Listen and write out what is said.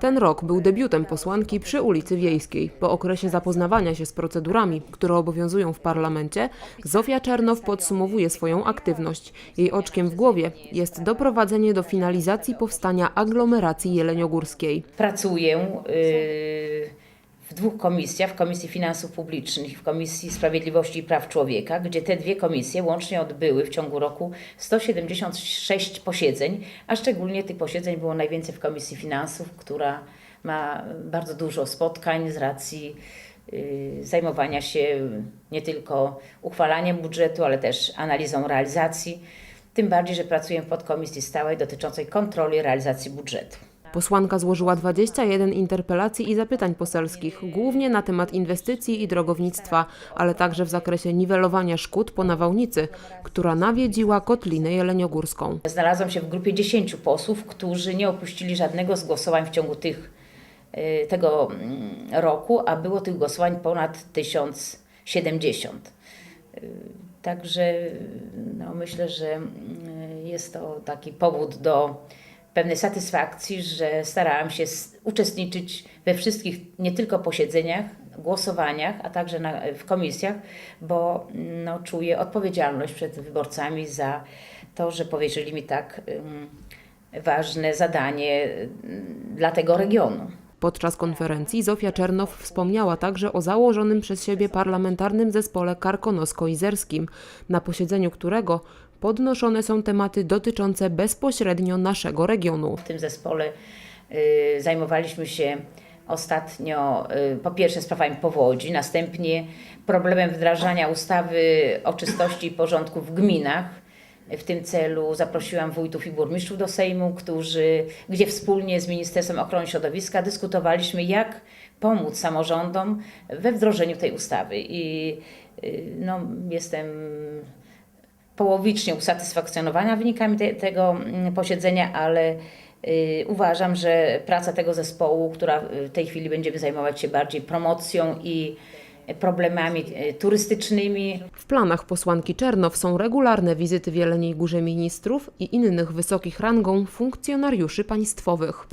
Ten rok był debiutem posłanki przy ulicy Wiejskiej. Po okresie zapoznawania się z procedurami, które obowiązują w parlamencie, Zofia Czernow podsumowuje swoją aktywność. Jej oczkiem w głowie jest doprowadzenie do finalizacji powstania aglomeracji jeleniogórskiej. Pracuję y, w dwóch komisjach, w Komisji Finansów Publicznych i w Komisji Sprawiedliwości i Praw Człowieka, gdzie te dwie komisje łącznie odbyły w ciągu roku 176 posiedzeń, a szczególnie tych posiedzeń było najwięcej w Komisji Finansów, która ma bardzo dużo spotkań z racji y, zajmowania się nie tylko uchwalaniem budżetu, ale też analizą realizacji. Tym bardziej, że pracuję w podkomisji stałej dotyczącej kontroli realizacji budżetu. Posłanka złożyła 21 interpelacji i zapytań poselskich, głównie na temat inwestycji i drogownictwa, ale także w zakresie niwelowania szkód po nawałnicy, która nawiedziła Kotlinę Jeleniogórską. Znalazłam się w grupie 10 posłów, którzy nie opuścili żadnego z głosowań w ciągu tych, y, tego mm, roku, a było tych głosowań ponad 1070. Y, Także no, myślę, że y, jest to taki powód do pewnej satysfakcji, że starałam się uczestniczyć we wszystkich nie tylko posiedzeniach, głosowaniach, a także na, w komisjach, bo no, czuję odpowiedzialność przed wyborcami za to, że powierzyli mi tak ym, ważne zadanie dla tego regionu. Podczas konferencji Zofia Czernow wspomniała także o założonym przez siebie parlamentarnym zespole karkonosko-izerskim, na posiedzeniu którego podnoszone są tematy dotyczące bezpośrednio naszego regionu. W tym zespole y, zajmowaliśmy się ostatnio y, po pierwsze sprawami powodzi, następnie problemem wdrażania ustawy o czystości i porządku w gminach. W tym celu zaprosiłam wójtów i burmistrzów do Sejmu, którzy, gdzie wspólnie z Ministerstwem Ochrony Środowiska dyskutowaliśmy, jak pomóc samorządom we wdrożeniu tej ustawy. I y, no, jestem połowicznie usatysfakcjonowana wynikami te, tego mm, posiedzenia, ale y, uważam, że praca tego zespołu, która w tej chwili będziemy zajmować się bardziej promocją i problemami y, turystycznymi, W planach posłanki Czernow są regularne wizyty w Jeleniej Górze ministrów i innych wysokich rangą funkcjonariuszy państwowych.